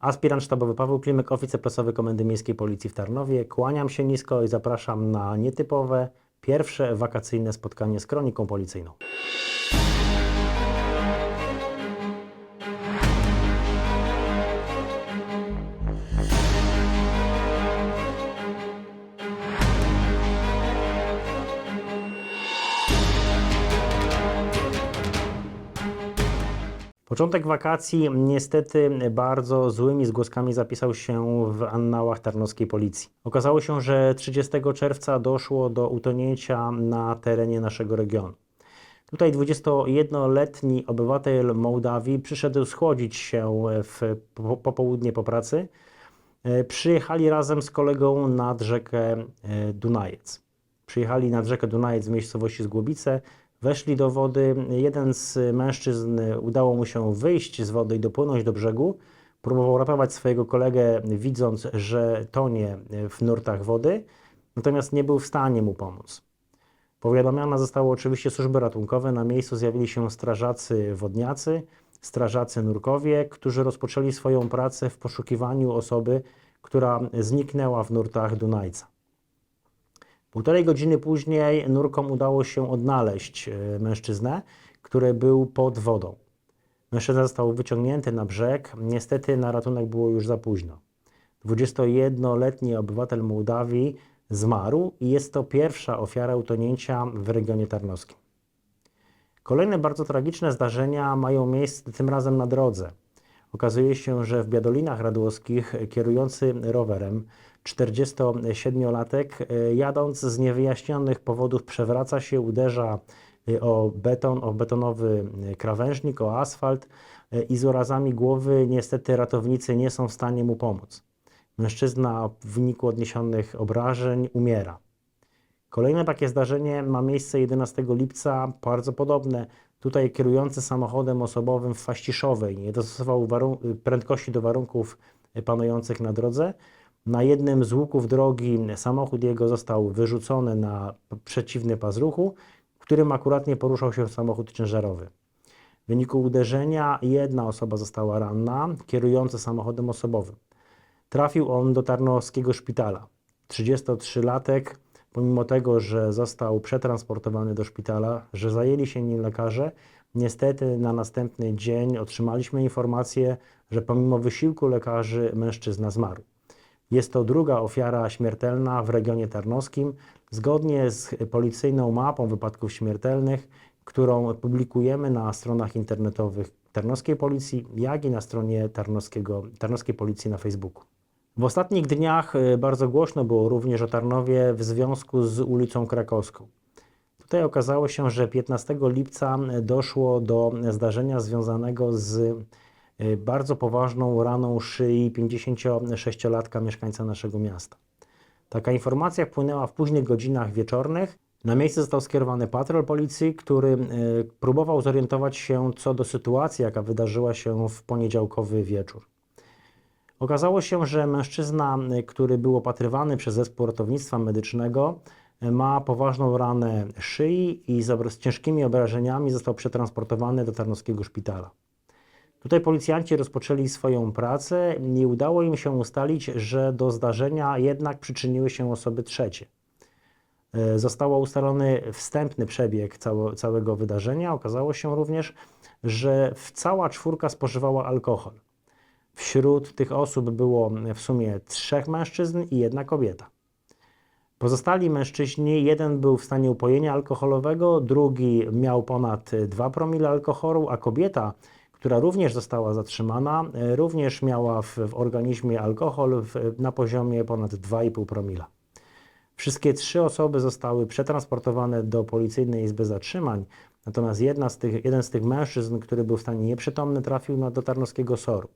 Aspirant sztabowy Paweł Klimek, oficer prasowy Komendy Miejskiej Policji w Tarnowie. Kłaniam się nisko i zapraszam na nietypowe, pierwsze wakacyjne spotkanie z kroniką policyjną. Początek wakacji niestety bardzo złymi zgłoskami zapisał się w annałach tarnowskiej policji. Okazało się, że 30 czerwca doszło do utonięcia na terenie naszego regionu. Tutaj 21-letni obywatel Mołdawii przyszedł schłodzić się w po- popołudnie po pracy. E, Przyjechali razem z kolegą nad rzekę e, Dunajec. Przyjechali nad rzekę Dunajec z miejscowości Zgłobice, weszli do wody. Jeden z mężczyzn udało mu się wyjść z wody i dopłynąć do brzegu. Próbował ratować swojego kolegę, widząc, że tonie w nurtach wody, natomiast nie był w stanie mu pomóc. Powiadomione zostało oczywiście służby ratunkowe. Na miejscu zjawili się strażacy wodniacy, strażacy nurkowie, którzy rozpoczęli swoją pracę w poszukiwaniu osoby, która zniknęła w nurtach Dunajca. Półtorej godziny później nurkom udało się odnaleźć e, mężczyznę, który był pod wodą. Mężczyzna został wyciągnięty na brzeg. Niestety na ratunek było już za późno. 21-letni obywatel Mołdawii zmarł i jest to pierwsza ofiara utonięcia w regionie tarnowskim. Kolejne bardzo tragiczne zdarzenia mają miejsce tym razem na drodze. Okazuje się, że w Biadolinach Radłowskich kierujący rowerem 47-latek e, jadąc z niewyjaśnionych powodów przewraca się, uderza e, o beton, o betonowy e, krawężnik, o asfalt i z urazami głowy niestety ratownicy nie są w stanie mu pomóc. Mężczyzna w wyniku odniesionych obrażeń umiera. Kolejne takie zdarzenie ma miejsce 11 lipca, bardzo podobne. Tutaj kierujący samochodem osobowym w Faściszowej nie dostosował prędkości do warunków panujących na drodze. Na jednym z łuków drogi samochód jego został wyrzucony na przeciwny pas ruchu, którym akuratnie poruszał się samochód ciężarowy. W wyniku uderzenia jedna osoba została ranna, kierujący samochodem osobowym. Trafił on do Tarnowskiego szpitala. 33-latek, pomimo tego, że został przetransportowany do szpitala, że zajęli się nim lekarze, niestety na następny dzień otrzymaliśmy informację, że pomimo wysiłku lekarzy mężczyzna zmarł. Jest to druga ofiara śmiertelna w regionie tarnowskim, zgodnie z policyjną mapą wypadków śmiertelnych, którą publikujemy na stronach internetowych Tarnowskiej Policji, jak i na stronie Tarnowskiego, Tarnowskiej Policji na Facebooku. W ostatnich dniach y, bardzo głośno było również o Tarnowie w związku z ulicą Krakowską. Tutaj okazało się, że 15 lipca doszło do zdarzenia związanego z y, bardzo poważną raną szyi 56-latka mieszkańca naszego miasta. Taka informacja wpłynęła w późnych godzinach wieczornych. Na miejsce został skierowany patrol policji, który y, próbował zorientować się co do sytuacji, jaka wydarzyła się w poniedziałkowy wieczór. Okazało się, że mężczyzna, który był opatrywany przez zespół ratownictwa medycznego, ma poważną ranę szyi i z ciężkimi obrażeniami został przetransportowany do Tarnowskiego szpitala. Tutaj policjanci rozpoczęli swoją pracę i udało im się ustalić, że do zdarzenia jednak przyczyniły się osoby trzecie. E, Został ustalony wstępny przebieg cało, całego wydarzenia. Okazało się również, że cała czwórka spożywała alkohol. Wśród tych osób było w sumie trzech mężczyzn i jedna kobieta. Pozostali mężczyźni, jeden był w stanie upojenia alkoholowego, drugi miał ponad 2 promile alkoholu, a kobieta, która również została zatrzymana, również miała w, w organizmie alkohol w, na poziomie ponad 2,5 promila. Wszystkie trzy osoby zostały przetransportowane do policyjnej izby zatrzymań, natomiast z tych, jeden z tych mężczyzn, który był w stanie nieprzytomny, trafił na, do Tarnowskiego SOR-u.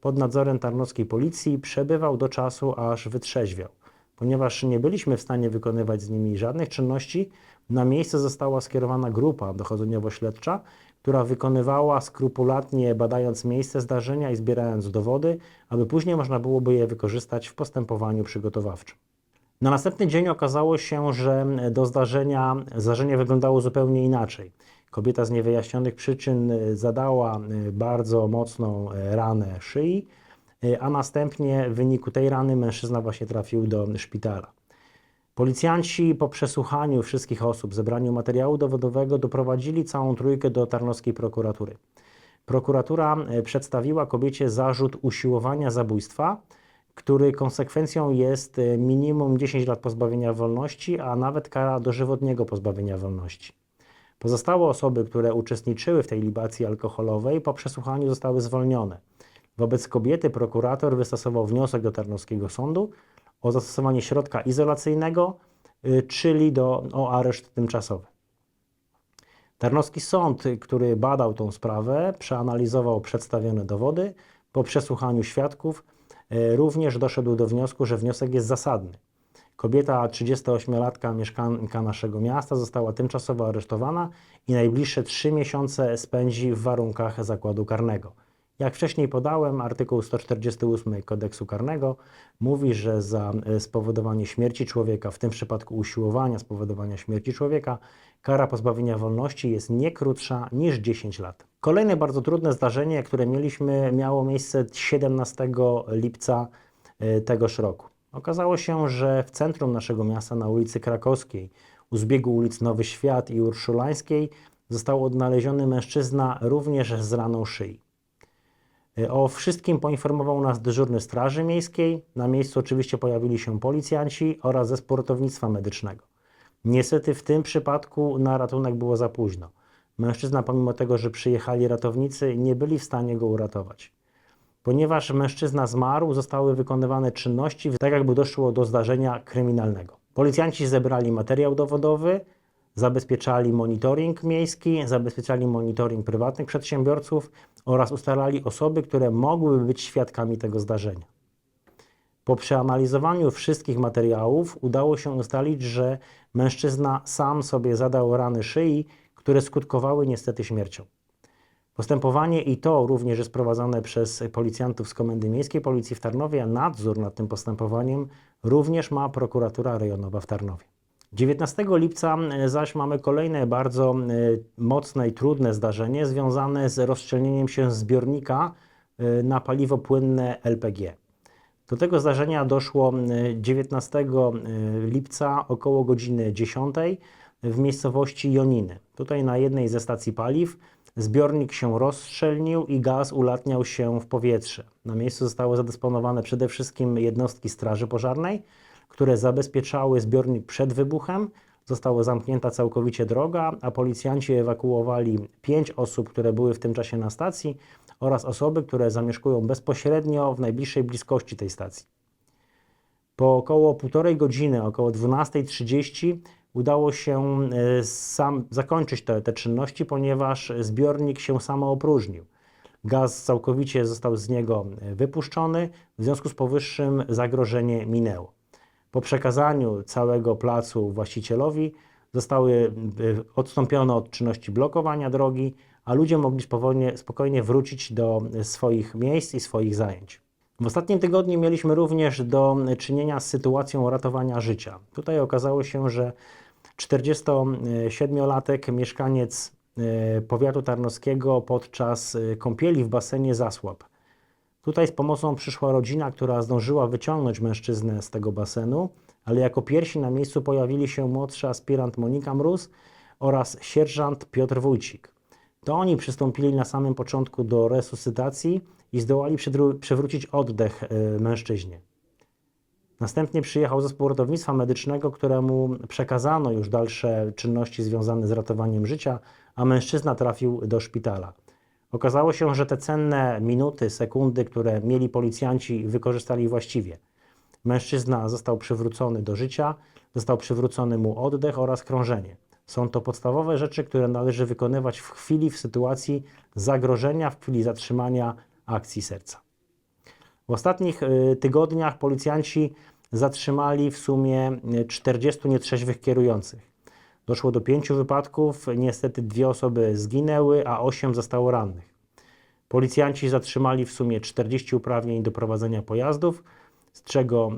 Pod nadzorem tarnowskiej policji przebywał do czasu, aż wytrzeźwiał. Ponieważ nie byliśmy w stanie wykonywać z nimi żadnych czynności, na miejsce została skierowana grupa dochodzeniowo-śledcza, która wykonywała skrupulatnie badając miejsce zdarzenia i zbierając dowody, aby później można byłoby je wykorzystać w postępowaniu przygotowawczym. Na następny dzień okazało się, że do zdarzenia zdarzenie wyglądało zupełnie inaczej. Kobieta z niewyjaśnionych przyczyn y, zadała y, bardzo mocną y, ranę szyi. a następnie w wyniku tej rany mężczyzna właśnie trafił do szpitala. Policjanci po przesłuchaniu wszystkich osób, zebraniu materiału dowodowego doprowadzili całą trójkę do tarnowskiej prokuratury. Prokuratura e, przedstawiła kobiecie zarzut usiłowania zabójstwa, który konsekwencją jest e, minimum 10 lat pozbawienia wolności, a nawet kara dożywotniego pozbawienia wolności. Pozostałe osoby, które uczestniczyły w tej libacji alkoholowej, po przesłuchaniu zostały zwolnione. Wobec kobiety prokurator wystosował wniosek do Tarnowskiego Sądu o zastosowanie środka izolacyjnego, y, czyli do, o areszt tymczasowy. Tarnowski Sąd, który badał tą sprawę, przeanalizował przedstawione dowody. Po przesłuchaniu świadków y, również doszedł do wniosku, że wniosek jest zasadny. Kobieta, 38-latka, mieszkanka naszego miasta, została tymczasowo aresztowana i najbliższe trzy miesiące spędzi w warunkach zakładu karnego. Jak wcześniej podałem, artykuł 148 kodeksu karnego mówi, że za e, spowodowanie śmierci człowieka, w tym przypadku usiłowania spowodowania śmierci człowieka, kara pozbawienia wolności jest nie krótsza niż 10 lat. Kolejne bardzo trudne zdarzenie, które mieliśmy, miało miejsce 17 lipca e, tegoż roku. Okazało się, że w centrum naszego miasta, na ulicy Krakowskiej, u zbiegu ulic Nowy Świat i Urszulańskiej, został odnaleziony mężczyzna również z raną szyi. E, o wszystkim poinformował nas dyżurny Straży Miejskiej. Na miejscu oczywiście pojawili się policjanci oraz ze sportownictwa medycznego. Niestety w tym przypadku na ratunek było za późno. Mężczyzna, pomimo tego, że przyjechali ratownicy, nie byli w stanie go uratować. Ponieważ mężczyzna zmarł, zostały wykonywane czynności, tak jakby doszło do zdarzenia kryminalnego. Policjanci zebrali materiał dowodowy, zabezpieczali monitoring miejski, zabezpieczali monitoring prywatnych przedsiębiorców oraz ustalali osoby, które mogłyby być świadkami tego zdarzenia. Po przeanalizowaniu wszystkich materiałów udało się ustalić, że mężczyzna sam sobie zadał rany szyi, które skutkowały niestety śmiercią. Postępowanie i to również jest prowadzone przez policjantów z Komendy Miejskiej Policji w Tarnowie, a nadzór nad tym postępowaniem również ma prokuratura rejonowa w Tarnowie. 19 lipca e, zaś mamy kolejne bardzo e, mocne i trudne zdarzenie związane z rozszczelnieniem się zbiornika e, na paliwo płynne LPG. Do tego zdarzenia doszło 19 lipca około godziny 10 w miejscowości Joniny. Tutaj na jednej ze stacji paliw zbiornik się rozszczelnił i gaz ulatniał się w powietrze. Na miejscu zostały zadysponowane przede wszystkim jednostki Straży Pożarnej, które zabezpieczały zbiornik przed wybuchem. Została zamknięta całkowicie droga, a policjanci ewakuowali pięć osób, które były w tym czasie na stacji oraz osoby, które zamieszkują bezpośrednio w najbliższej bliskości tej stacji. Po około półtorej godziny, około 12.30 udało się e, sam zakończyć te, te czynności, ponieważ zbiornik się samoopróżnił. Gaz całkowicie został z niego e, wypuszczony, w związku z powyższym zagrożenie minęło. Po przekazaniu całego placu właścicielowi zostały y, odstąpione od czynności blokowania drogi, a ludzie mogli powolnie, spokojnie wrócić do swoich miejsc i swoich zajęć. W ostatnim tygodniu mieliśmy również do czynienia z sytuacją ratowania życia. Tutaj okazało się, że 47-latek mieszkaniec y, powiatu tarnowskiego podczas y, kąpieli w basenie zasłab. Tutaj z pomocą przyszła rodzina, która zdążyła wyciągnąć mężczyznę z tego basenu, ale jako pierwsi na miejscu pojawili się młodszy aspirant Monika Mróz oraz sierżant Piotr Wójcik. To oni przystąpili na samym początku do resuscytacji i zdołali przywrócić oddech e, mężczyźnie. Następnie przyjechał zespół ratownictwa medycznego, któremu przekazano już dalsze czynności związane z ratowaniem życia, a mężczyzna trafił do szpitala. Okazało się, że te cenne minuty, sekundy, które mieli policjanci, wykorzystali właściwie. Mężczyzna został przywrócony do życia, został przywrócony mu oddech oraz krążenie. Są to podstawowe rzeczy, które należy wykonywać w chwili, w sytuacji zagrożenia, w chwili zatrzymania akcji serca. W ostatnich y, tygodniach policjanci zatrzymali w sumie 40 nietrzeźwych kierujących. Doszło do pięciu wypadków, niestety dwie osoby zginęły, a osiem zostało rannych. Policjanci zatrzymali w sumie 40 uprawnień do prowadzenia pojazdów, z czego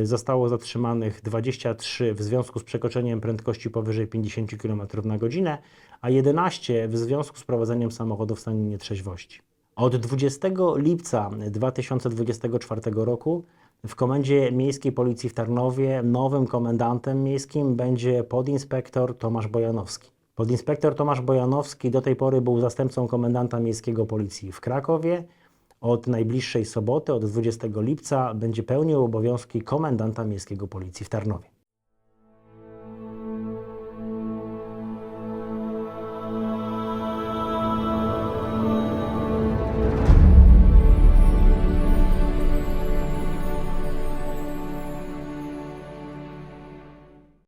e, zostało zatrzymanych 23 w związku z przekroczeniem prędkości powyżej 50 km na godzinę, a 11 w związku z prowadzeniem samochodu w stanie nietrzeźwości. Od 20 lipca 2024 roku w Komendzie Miejskiej Policji w Tarnowie nowym komendantem miejskim będzie podinspektor Tomasz Bojanowski. Podinspektor Tomasz Bojanowski do tej pory był zastępcą komendanta miejskiego Policji w Krakowie. Od najbliższej soboty, od 20 lipca, będzie pełnił obowiązki komendanta miejskiego Policji w Tarnowie.